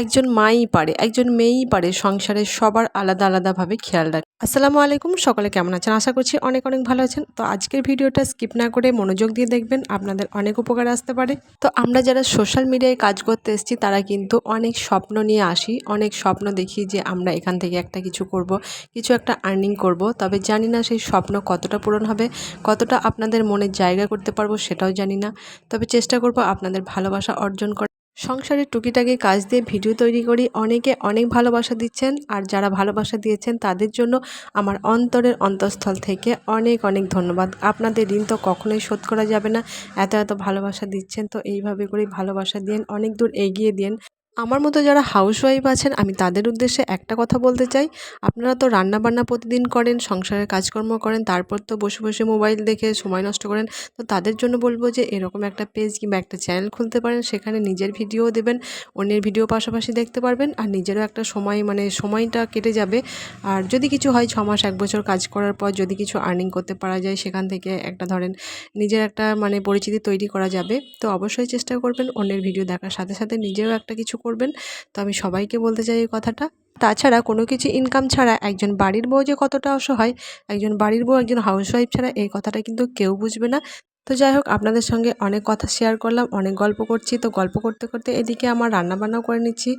একজন মাই পারে, একজন মেয়েই পারে সংসারের সবার আলাদা আলাদাভাবে খেয়াল রাখে। আসসালামু আলাইকুম, সকলে কেমন আছেন? আশা করছি অনেক অনেক ভালো আছেন। তো আজকের ভিডিওটা স্কিপ না করে মনোযোগ দিয়ে দেখবেন, আপনাদের অনেক উপকার আসতে পারে। তো আমরা যারা সোশ্যাল মিডিয়ায় কাজ করতে এসেছি, তারা কিন্তু অনেক স্বপ্ন নিয়ে আসি, অনেক স্বপ্ন দেখি যে আমরা এখান থেকে একটা কিছু করব, কিছু একটা আর্নিং করব। তবে জানি না সেই স্বপ্ন কতটা পূরণ হবে, কতটা আপনাদের মনের জায়গা করতে পারব সেটাও জানি না। তবে চেষ্টা করব আপনাদের ভালোবাসা অর্জন করার। সংসারের টুকিটাকি কাজ দিয়ে ভিডিও তৈরি করি। অনেকে অনেক ভালোবাসা দিচ্ছেন আর যারা ভালোবাসা দিয়েছেন তাদের জন্য আমার অন্তরের অন্তঃস্থল থেকে অনেক অনেক ধন্যবাদ। আপনাদের ঋণ তো কখনোই শোধ করা যাবে না। এত এত ভালোবাসা দিচ্ছেন তো এইভাবে করেই ভালোবাসা দিন অনেক দূর এগিয়ে দিন আমার মতো যারা হাউসওয়াইফ আছেন, আমি তাদের উদ্দেশ্যে একটা কথা বলতে চাই। আপনারা তো রান্না বান্না প্রতিদিন করেন, সংসারের কাজকর্ম করেন, তারপর তো বসে বসে মোবাইল দেখে সময় নষ্ট করেন। তো তাদের জন্য বলব যে, এরকম একটা পেজ কিংবা একটা চ্যানেল খুলতে পারেন, সেখানে নিজের ভিডিও দেবেন, অন্যের ভিডিও পাশাপাশি দেখতে পারবেন, আর নিজেরও একটা সময় মানে সময়টা কেটে যাবে। আর যদি কিছু হয় ছ মাস এক বছর কাজ করার পর যদি কিছু আর্নিং করতে পারা যায়, সেখান থেকে একটা ধরেন নিজের একটা মানে পরিচিতি তৈরি করা যাবে। তো অবশ্যই চেষ্টা করবেন অন্যের ভিডিও দেখার সাথে সাথে নিজেও একটা কিছু করবেন। তো আমি সবাইকে বলতে চাই এই কথাটা। তাছাড়া কোনো কিছু ইনকাম ছাড়া একজন বাড়ির বউ যে কতটা অসহায়, একজন বাড়ির বউ, একজন হাউসওয়াইফ ছাড়া এই কথাটা কিন্তু কেউ বুঝবে না। তো যাই হোক, আপনাদের সঙ্গে অনেক কথা শেয়ার করলাম, অনেক গল্প করছি। তো গল্প করতে করতে এদিকে আমার রান্নাবান্নাও করে নিচ্ছি।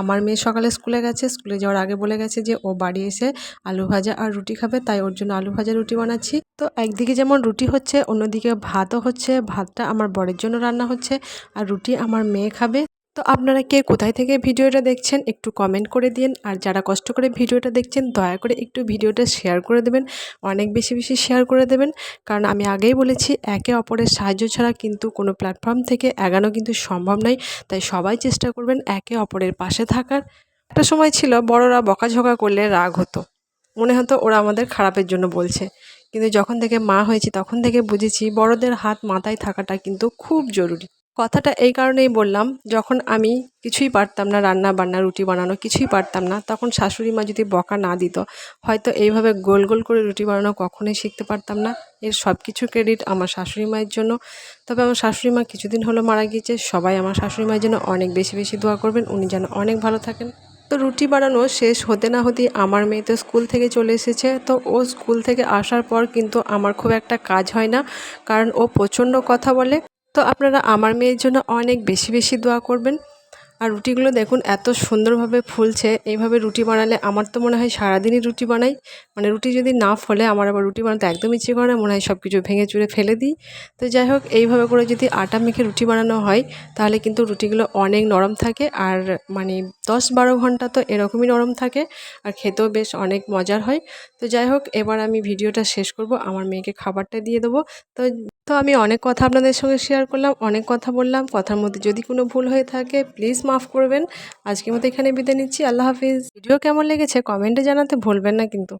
আমার মেয়ে সকালে স্কুলে গেছে, স্কুলে যাওয়ার আগে বলে গেছে যে ও বাড়ি এসে আলু ভাজা আর রুটি খাবে, তাই ওর জন্য আলু ভাজা রুটি বানাচ্ছি। তো একদিকে যেমন রুটি হচ্ছে, অন্যদিকে ভাতও হচ্ছে, ভাতটা আমার বরের জন্য রান্না হচ্ছে, আর রুটি আমার মেয়ে খাবে। তো আপনারা কে কোথায় থেকে ভিডিওটা দেখছেন একটু কমেন্ট করে দিন। আর যারা কষ্ট করে ভিডিওটা দেখছেন, দয়া করে একটু ভিডিওটা শেয়ার করে দেবেন। অনেক বেশি বেশি শেয়ার করে দেবেন। কারণ আমি আগেই বলেছি, একে অপরের সাহায্য ছাড়া কিন্তু কোনো প্ল্যাটফর্ম থেকে এগানো কিন্তু সম্ভব নয়। তাই সবাই চেষ্টা করবেন একে অপরের পাশে থাকার। একটা সময় ছিল, বড়রা বকাঝকা করলে রাগ হতো। মনে হতো ওরা আমাদের খারাপের জন্য বলছে। কিন্তু যখন থেকে মা হয়েছি, তখন থেকে বুঝেছি বড়দের হাত মাথায় থাকাটা কিন্তু খুব জরুরি। কথাটা এই কারণেই বললাম, যখন আমি কিছুই পারতাম না রান্না বান্না, রুটি বানানো কিছুই পারতাম না, তখন শাশুড়ি মা যদি বকা না দিত, হয়তো এইভাবে গোল গোল করে রুটি বানানো কখনোই শিখতে পারতাম না। এর সব কিছু ক্রেডিট আমার শাশুড়ি মায়ের জন্য। তবে আমার শাশুড়ি মা কিছুদিন হলো মারা গিয়েছে, সবাই আমার শাশুড়ি মায়ের জন্য অনেক বেশি বেশি দোয়া করবেন, উনি যেন অনেক ভালো থাকেন। তো রুটি বানানো শেষ হতে না হতেই আমার মেয়ে তো স্কুল থেকে চলে এসেছে, তো ও স্কুল থেকে আসার পর কিন্তু আমার খুব একটা কাজ হয় না, কারণ ও প্রচণ্ড কথা বলে। তো আপনারা আমার মেয়ের জন্য অনেক বেশি বেশি দোয়া করবেন। আর রুটিগুলো দেখুন, এত সুন্দরভাবে ফুলছে। এইভাবে রুটি বানালে আমার তো মনে হয় সারাদিনই রুটি বানাই। মানে রুটি যদি না ফলে আমার আবার রুটি বানাতে একদম ইচ্ছে করে না, মনে হয় সব কিছু ভেঙে চুরে ফেলে দিই। তো যাই হোক, এইভাবে করে যদি আটা মেখে রুটি বানানো হয়, তাহলে কিন্তু রুটিগুলো অনেক নরম থাকে। আর মানে দশ বারো ঘণ্টা তো এরকমই নরম থাকে, আর খেতেও বেশ অনেক মজার হয়। তো যাই হোক, এবার আমি ভিডিওটা শেষ করব। আমার মেয়েকে খাবারটা দিয়ে দেবো। তো তো আমি অনেক কথা আপনাদের সঙ্গে শেয়ার করলাম, অনেক কথা বললাম। কথার মধ্যে যদি কোনো ভুল হয়ে থাকে প্লিজ মাফ করবেন। আজকের মতো এখানে বিদায় নিচ্ছি। আল্লাহ হাফিজ। ভিডিও কেমন লেগেছে কমেন্টে জানাতে ভুলবেন না কিন্তু।